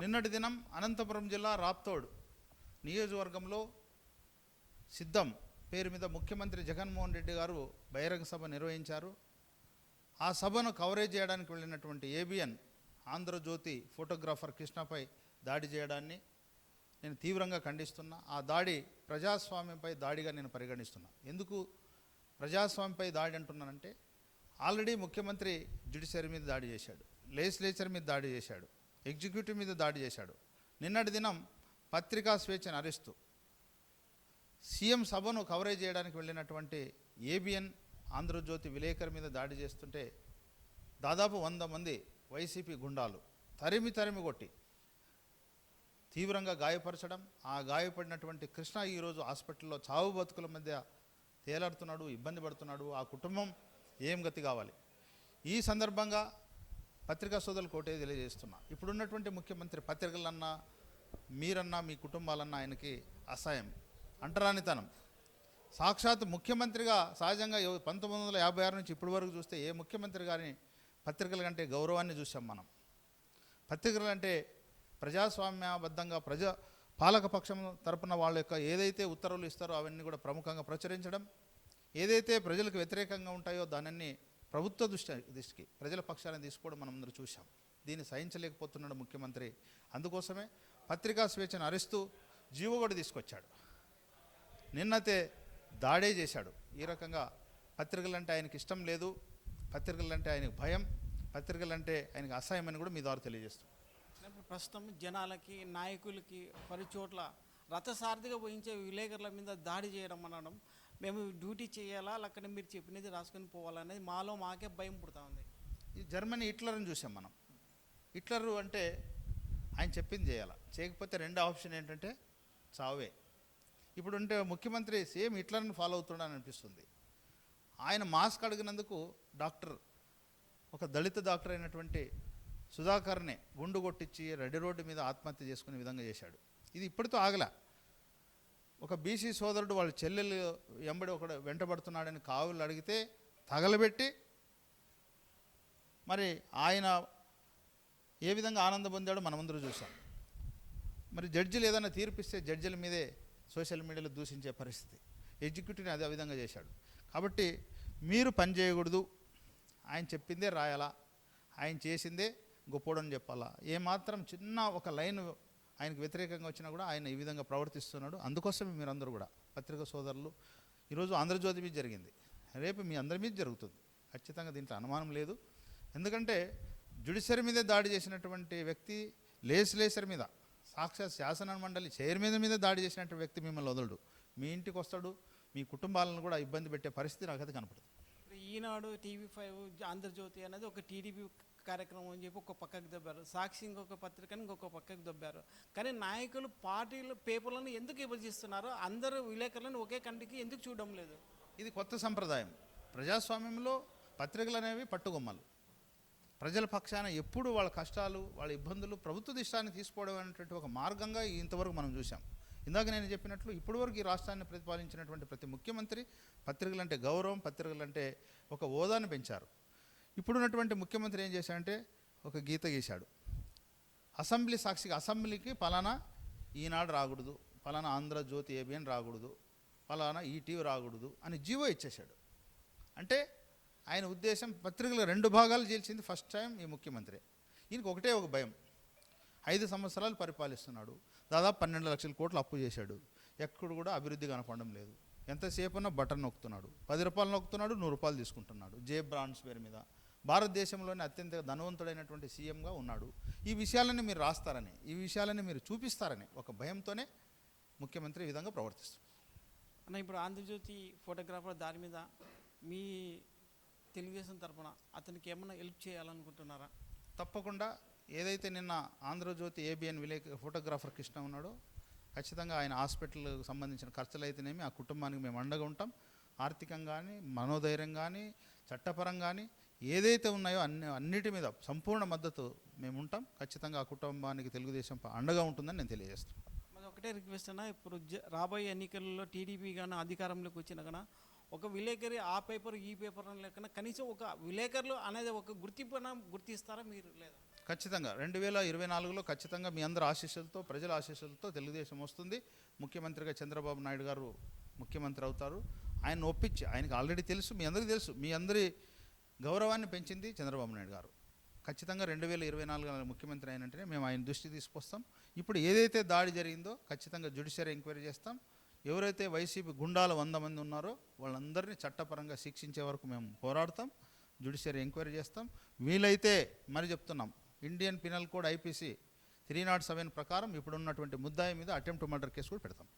నిన్నటి దినం అనంతపురం జిల్లా రాప్తోడ్ నియోజకవర్గంలో సిద్ధం పేరు మీద ముఖ్యమంత్రి జగన్మోహన్ రెడ్డి గారు బహిరంగ సభ నిర్వహించారు. ఆ సభను కవరేజ్ చేయడానికి వెళ్ళినటువంటి ఏబిఎన్ ఆంధ్రజ్యోతి ఫోటోగ్రాఫర్ కృష్ణపై దాడి చేయడాన్ని నేను తీవ్రంగా ఖండిస్తున్నా. ఆ దాడి ప్రజాస్వామ్యంపై దాడిగా నేను పరిగణిస్తున్నా. ఎందుకు ప్రజాస్వామ్యంపై దాడి అంటున్నానంటే ఆల్రెడీ ముఖ్యమంత్రి జ్యుడిషియరీ మీద దాడి చేశాడు. లెజిస్లేచర్ మీద దాడి చేశాడు. ఎగ్జిక్యూటివ్ మీద దాడి చేశాడు. నిన్నటి దినం పత్రికా స్వేచ్ఛను అరిస్తూ సీఎం సభను కవరేజ్ చేయడానికి వెళ్ళినటువంటి ఏబిఎన్ ఆంధ్రజ్యోతి విలేకరు మీద దాడి చేస్తుంటే దాదాపు వంద మంది వైసీపీ గుండాలు తరిమి తరిమి కొట్టి తీవ్రంగా గాయపరచడం ఆ గాయపడినటువంటి కృష్ణ ఈరోజు హాస్పిటల్లో చావు బతుకుల మధ్య తేలాడుతున్నాడు ఇబ్బంది పడుతున్నాడు. ఆ కుటుంబం ఏం గతి కావాలి? ఈ సందర్భంగా పత్రికా సోదరులు కోటే తెలియజేస్తున్నా. ఇప్పుడున్నటువంటి ముఖ్యమంత్రి పత్రికలన్నా మీరన్నా మీ కుటుంబాలన్నా ఆయనకి అసహాయం అంటరానితనం. సాక్షాత్ ముఖ్యమంత్రిగా సహజంగా పంతొమ్మిది వందల యాభై ఆరు నుంచి ఇప్పటి వరకు చూస్తే ఏ ముఖ్యమంత్రి గారిని పత్రికల కంటే గౌరవాన్ని చూసాం మనం. పత్రికలు అంటే ప్రజాస్వామ్యబద్ధంగా ప్రజా పాలకపక్షం తరపున వాళ్ళ యొక్క ఏదైతే ఉత్తర్వులు ఇస్తారో అవన్నీ కూడా ప్రముఖంగా ప్రచురించడం ఏదైతే ప్రజలకు వ్యతిరేకంగా ఉంటాయో దానిని ప్రభుత్వ దృష్టి దృష్టికి ప్రజల పక్షాలను తీసుకోవడం మనం అందరూ చూసాం దీన్ని సహించలేకపోతున్నాడు ముఖ్యమంత్రి. అందుకోసమే పత్రికా స్వేచ్ఛను అరిస్తూ జీవో కూడా తీసుకొచ్చాడు. నిన్నతే దాడే చేశాడు. ఈ రకంగా పత్రికలంటే ఆయనకి ఇష్టం లేదు పత్రికలంటే ఆయనకు భయం పత్రికలంటే ఆయనకు అసహ్యం అని కూడా మీ ద్వారా తెలియజేస్తాం. ప్రస్తుతం జనాలకి నాయకులకి పలు చోట్ల రథసారథిగా పోయించే విలేకరుల మీద దాడి చేయడం అనడం మేము డ్యూటీ చేయాలా అక్కడ మీరు చెప్పినది రాసుకొని పోవాలనేది మాలో మాకే భయం పుడతా ఉంది. ఈ జర్మనీ హిట్లర్ని చూసాం మనం. హిట్లర్ అంటే ఆయన చెప్పింది చేయాలి. చేయకపోతే రెండో ఆప్షన్ ఏంటంటే చావే. ఇప్పుడు ఉంటే ముఖ్యమంత్రి సేమ్ హిట్లర్ని ఫాలో అవుతున్నాడని అనిపిస్తుంది. ఆయన మాస్క్ అడిగినందుకు డాక్టర్ ఒక దళిత డాక్టర్ అయినటువంటి సుధాకర్నే గుండు కొట్టించి రెడ్డి రోడ్డు మీద ఆత్మహత్య చేసుకునే విధంగా చేశాడు. ఇది ఇప్పటితో ఆగలా. ఒక బీసీ సోదరుడు వాళ్ళ చెల్లెలు ఎంబడి ఒకడు వెంటబడుతున్నాడని కావులు అడిగితే తగలబెట్టి మరి ఆయన ఏ విధంగా ఆనందం పొందాడో మనమందరూ చూసాం మరి జడ్జిలు ఏదైనా తీర్పిస్తే జడ్జిల మీదే సోషల్ మీడియాలో దూషించే పరిస్థితి. ఎగ్జిక్యూటివ్ని అదే విధంగా చేశాడు. కాబట్టి మీరు పని చేయకూడదు. ఆయన చెప్పిందే రాయాలా? ఆయన చేసిందే గొప్పోడని చెప్పాలా? ఏమాత్రం చిన్న ఒక లైన్ ఆయనకు వ్యతిరేకంగా వచ్చినా కూడా ఆయన ఈ విధంగా ప్రవర్తిస్తున్నాడు. అందుకోసమే మీరందరూ కూడా పత్రికా సోదరులు ఈరోజు ఆంధ్రజ్యోతి మీద జరిగింది. రేపు మీ అందరి మీద జరుగుతుంది. ఖచ్చితంగా దీంట్లో అనుమానం లేదు. ఎందుకంటే జుడిషియరీ మీదే దాడి చేసినటువంటి వ్యక్తి లేస్లేసర్ మీద సాక్షాత్ శాసన మండలి చైర్మన్ మీద దాడి చేసినటువంటి వ్యక్తి మిమ్మల్ని వదలడు. మీ ఇంటికి వస్తాడు మీ కుటుంబాలను కూడా ఇబ్బంది పెట్టే పరిస్థితి నాకైతే కనపడుతుంది ఈనాడు టీవీ ఫైవ్ ఆంధ్రజ్యోతి అనేది ఒక టీడీపీ కార్యక్రమం అని చెప్పి ఒక పక్కకు దొబ్బారు. సాక్షి ఇంకొక పత్రికని ఇంకొక పక్కకు దొబ్బారు. కానీ నాయకులు పార్టీలు పేపర్లను ఎందుకు విభజిస్తున్నారు అందరూ విలేకరులను ఒకే కంటికి ఎందుకు చూడడం లేదు? ఇది కొత్త సంప్రదాయం. ప్రజాస్వామ్యంలో పత్రికలు అనేవి పట్టుగొమ్మలు ప్రజల పక్షాన ఎప్పుడు వాళ్ళ కష్టాలు వాళ్ళ ఇబ్బందులు ప్రభుత్వ దిష్టాన్ని తీసుకోవడం అనేటువంటి ఒక మార్గంగా ఇంతవరకు మనం చూసాం ఇందాక నేను చెప్పినట్లు ఇప్పటివరకు ఈ రాష్ట్రాన్ని ప్రతిపాలించినటువంటి ప్రతి ముఖ్యమంత్రి పత్రికలంటే గౌరవం పత్రికలంటే ఒక హోదాను పెంచారు. ఇప్పుడున్నటువంటి ముఖ్యమంత్రి ఏం చేశాడంటే ఒక గీత గీశాడు. అసెంబ్లీ సాక్షిగా అసెంబ్లీకి పలానా ఈనాడు రాకూడదు పలానా ఆంధ్రజ్యోతి ఏబిఎన్ రాకూడదు పలానా ఈటీవీ రాకూడదు అని జీవో ఇచ్చేశాడు. అంటే ఆయన ఉద్దేశం పత్రికలు రెండు భాగాలు చేల్చింది ఫస్ట్ టైం ఈ ముఖ్యమంత్రి. ఈయనకి ఒకటే ఒక భయం. ఐదు సంవత్సరాలు పరిపాలిస్తున్నాడు. దాదాపు పన్నెండు లక్షల కోట్లు అప్పు చేశాడు. ఎక్కడ కూడా అభివృద్ధి కనపడడం లేదు. ఎంతసేపు ఉన్నా బటన్ నొక్కుతున్నాడు. పది రూపాయలు నొక్కుతున్నాడు నూరు రూపాయలు తీసుకుంటున్నాడు. జే బ్రాండ్స్ పేరు మీద. భారతదేశంలోనే అత్యంత ధనవంతుడైనటువంటి సీఎంగా ఉన్నాడు. ఈ విషయాలని మీరు రాస్తారని ఈ విషయాలని మీరు చూపిస్తారని ఒక భయంతోనే ముఖ్యమంత్రి ఈ విధంగా ప్రవర్తిస్తారు అన్న ఇప్పుడు ఆంధ్రజ్యోతి ఫోటోగ్రాఫర్ దాని మీద మీ తెలుగుదేశం తరపున అతనికి ఏమైనా హెల్ప్ చేయాలనుకుంటున్నారా? తప్పకుండా ఏదైతే నిన్న ఆంధ్రజ్యోతి ఏబిఎన్ విలేక ఫోటోగ్రాఫర్ కృష్ణ ఉన్నాడో ఖచ్చితంగా ఆయన హాస్పిటల్కి సంబంధించిన ఖర్చులు అయితేనేమి ఆ కుటుంబానికి మేము అండగా ఉంటాం. ఆర్థికంగా కానీ మనోధైర్యం కానీ చట్టపరం కానీ ఏదైతే ఉన్నాయో అన్ని అన్నిటి మీద సంపూర్ణ మద్దతు మేము ఉంటాం. ఖచ్చితంగా ఆ కుటుంబానికి తెలుగుదేశం అండగా ఉంటుందని నేను తెలియజేస్తాను మరి ఒకటే రిక్వెస్ట్ అన్న ఇప్పుడు జ- రాబోయే ఎన్నికల్లో టీడీపీ కానీ అధికారంలోకి వచ్చిన కన్నా ఒక విలేకరి ఆ పేపర్ ఈ పేపర్ లెక్కన లేకుండా కనీసం ఒక విలేకరులు అనేది ఒక గుర్తింపున గుర్తిస్తారా మీరు లేదా? ఖచ్చితంగా. రెండు వేల ఇరవై నాలుగులో ఖచ్చితంగా మీ అందరి ఆశీస్సులతో ప్రజల ఆశీస్సులతో తెలుగుదేశం వస్తుంది. ముఖ్యమంత్రిగా చంద్రబాబు నాయుడు గారు ముఖ్యమంత్రి అవుతారు. ఆయన ఒప్పించి ఆయనకు ఆల్రెడీ తెలుసు మీ అందరికీ తెలుసు మీ అందరి గౌరవాన్ని పెంచింది చంద్రబాబు నాయుడు గారు. ఖచ్చితంగా రెండు వేల ఇరవై నాలుగు ముఖ్యమంత్రి అయినంటేనే మేము ఆయన దృష్టి తీసుకొస్తాం. ఇప్పుడు ఏదైతే దాడి జరిగిందో ఖచ్చితంగా జ్యుడిషియరీ ఎంక్వైరీ చేస్తాం. ఎవరైతే వైసీపీ గుండాలు వంద మంది ఉన్నారో వాళ్ళందరినీ చట్టపరంగా శిక్షించే వరకు మేము పోరాడతాం జ్యుడిషియరీ ఎంక్వైరీ చేస్తాం. వీలైతే మరి చెప్తున్నాం Indian penal code IPC three nought seven ప్రకారం ఇప్పుడు ఉన్నటువంటి ముద్దాయి మీద అటెంప్ట్ మర్డర్ కేసు కూడా పెడతాం.